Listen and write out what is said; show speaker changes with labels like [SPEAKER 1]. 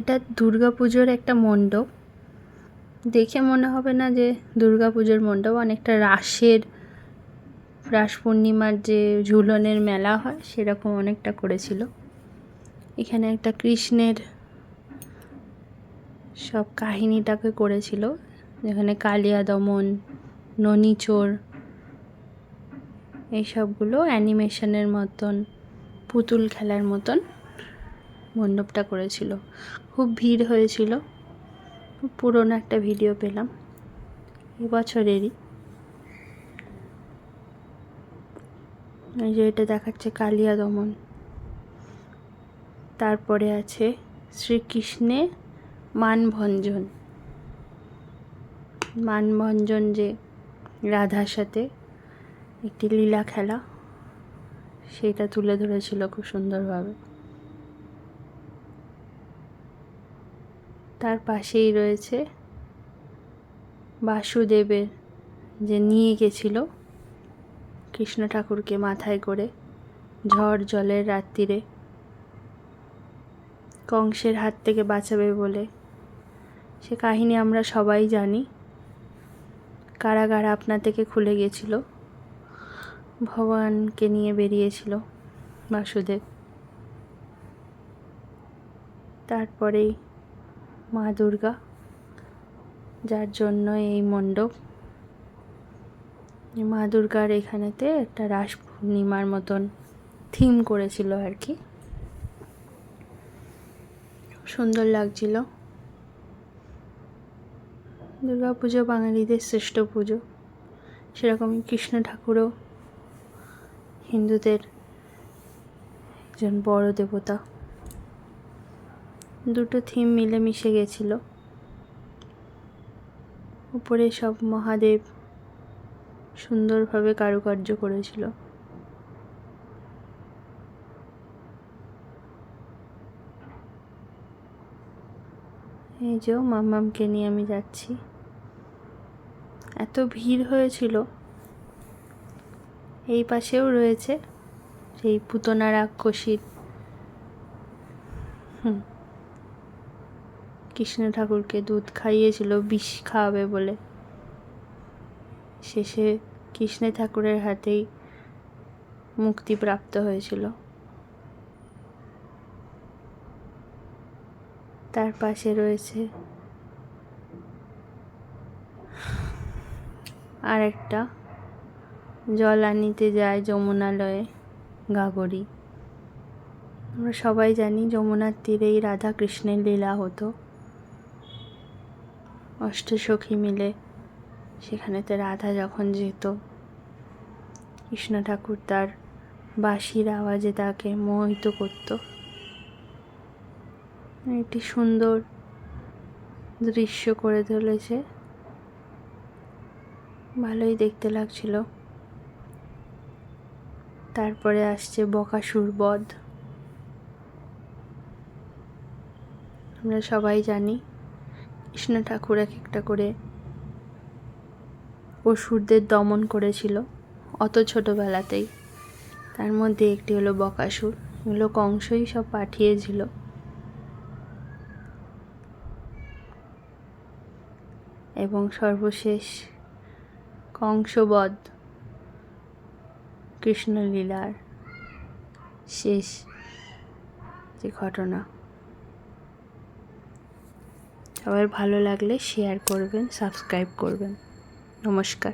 [SPEAKER 1] এটা দুর্গা পুজোর একটা মণ্ডপ। দেখে মনে হবে না যে পুজোর মণ্ডপ অনেকটা রাসের, রাস পূর্ণিমার যে ঝুলনের মেলা হয় সেরকম অনেকটা করেছিল। এখানে একটা কৃষ্ণের সব কাহিনীটাকে করেছিল, যেখানে কালিয়া দমন ননিচোর এইসবগুলো অ্যানিমেশনের মতন, পুতুল খেলার মতন মণ্ডপটা করেছিল। খুব ভিড় হয়েছিল। পুরনো একটা ভিডিও পেলাম। এবছরেরই। এই যে এটা দেখাচ্ছে কালিয়া দমন। তারপরে আছে শ্রীকৃষ্ণে মানভঞ্জন। মানভঞ্জন যে রাধার সাথে একটি লীলা খেলা, সেটা তুলে ধরেছিল খুব সুন্দরভাবে। তার পাশেই রয়েছে বাসুদেবের যে নিয়ে গেছিল কৃষ্ণ ঠাকুরকে মাথায় করে ঝড় জলের রাত্রিরে কংসের হাত থেকে বাঁচাবে বলে সে কাহিনী আমরা সবাই জানি। কারাগার আপনা থেকে খুলে গেছিল। ভগবানকে নিয়ে বেরিয়েছিল বাসুদেব। তারপরেই মা দুর্গা, যার জন্য এই মণ্ডপ। মা দুর্গার এখানেতে একটা রাস পূর্ণিমার মতন থিম করেছিল আর কি। সুন্দর লাগছিল। দুর্গা পুজো বাঙালিদের শ্রেষ্ঠ পুজো। সেরকমই কৃষ্ণ ঠাকুরও হিন্দুদের একজন বড় দেবতা। দুটো থিম মিলেমিশে গেছিল। উপরে সব মহাদেব সুন্দরভাবে কারুকার্য করেছিল। এই যে মামামকে নিয়ে আমি যাচ্ছি। এত ভিড় হয়েছিল। এই পাশেও রয়েছে সেই পুতনা রাক্ষসীর। হুম। কৃষ্ণ ঠাকুরকে দুধ খাইয়েছিল, বিষ খাওয়াবে বলে। শেষে কৃষ্ণ ঠাকুরের হাতেই মুক্তিপ্রাপ্ত হয়েছিল। তার পাশে রয়েছে আর একটা জল আনিতে যায় যমুনালয়ে গাগরি আমরা সবাই জানি যমুনার তীরেই রাধা কৃষ্ণের লীলা হতো। অষ্টসখী মিলে সেখানেতে রাধা যখন যেত, কৃষ্ণ ঠাকুর তার বাঁশির আওয়াজে তাকে মোহিত করত। একটি সুন্দর দৃশ্য করে তুলেছে। ভালোই দেখতে লাগছিল। তারপরে আসছে বকাসুর বধ। আমরা সবাই জানি কৃষ্ণ ঠাকুর এক একটা করে অসুরদের দমন করেছিল, অত ছোটোবেলাতেই। তার মধ্যে একটি হলো বকাসুর এগুলো কংসই সব পাঠিয়েছিল। এবং সর্বশেষ কংসবধ কৃষ্ণলীলার শেষ যে ঘটনা। সবার ভালো লাগলে শেয়ার করবেন সাবস্ক্রাইব করবেন। নমস্কার।